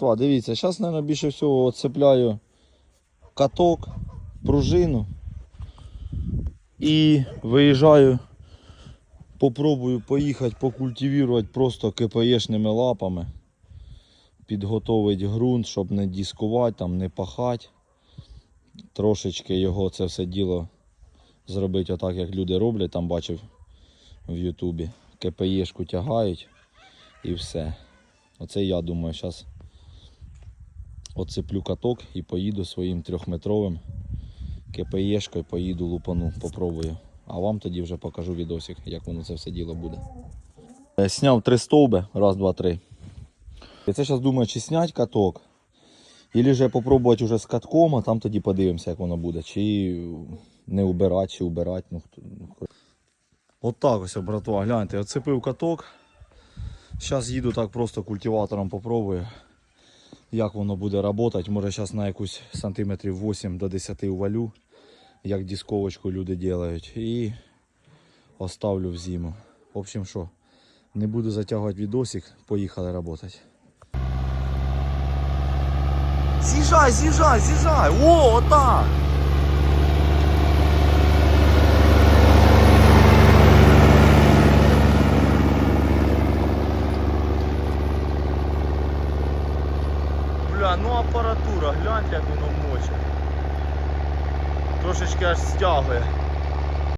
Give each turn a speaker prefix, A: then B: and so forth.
A: Та, Дивіться, зараз, мабуть, більше всього оцепляю каток, пружину і виїжджаю, попробую поїхати покультивувати просто КПЄшними лапами. Підготовити ґрунт, щоб не дискувати, там, не пахати. Трошечки його це все діло зробити отак, як люди роблять, там бачив в Ютубі. КПЄшку тягають і все. Оце я думаю, зараз оцеплю каток і поїду своїм трьохметровим КПЄшкою, поїду лупану, попробую. А вам тоді вже покажу відосик, як воно це все діло буде. Е, Сняв три стовби, раз, два, три. І це зараз думаю, чи зняти каток, або же попробувати вже з катком, а там тоді подивимося, як воно буде. Чи не убирати, чи убирати. Ну, хто... От так ось, братва, гляньте, оцепив каток. Зараз їду так просто культиватором попробую, як воно буде працювати. Може зараз на якусь сантиметрів 8 до 10 увалю, як дисковочку люди роблять. І оставлю в зиму. В общем, що, не буду затягувати відосик, поїхали працювати. З'їжджай, з'їжджай, з'їжджай! О, отак! Ну апаратура, гляньте, як воно мочить. Трошечки аж стягує.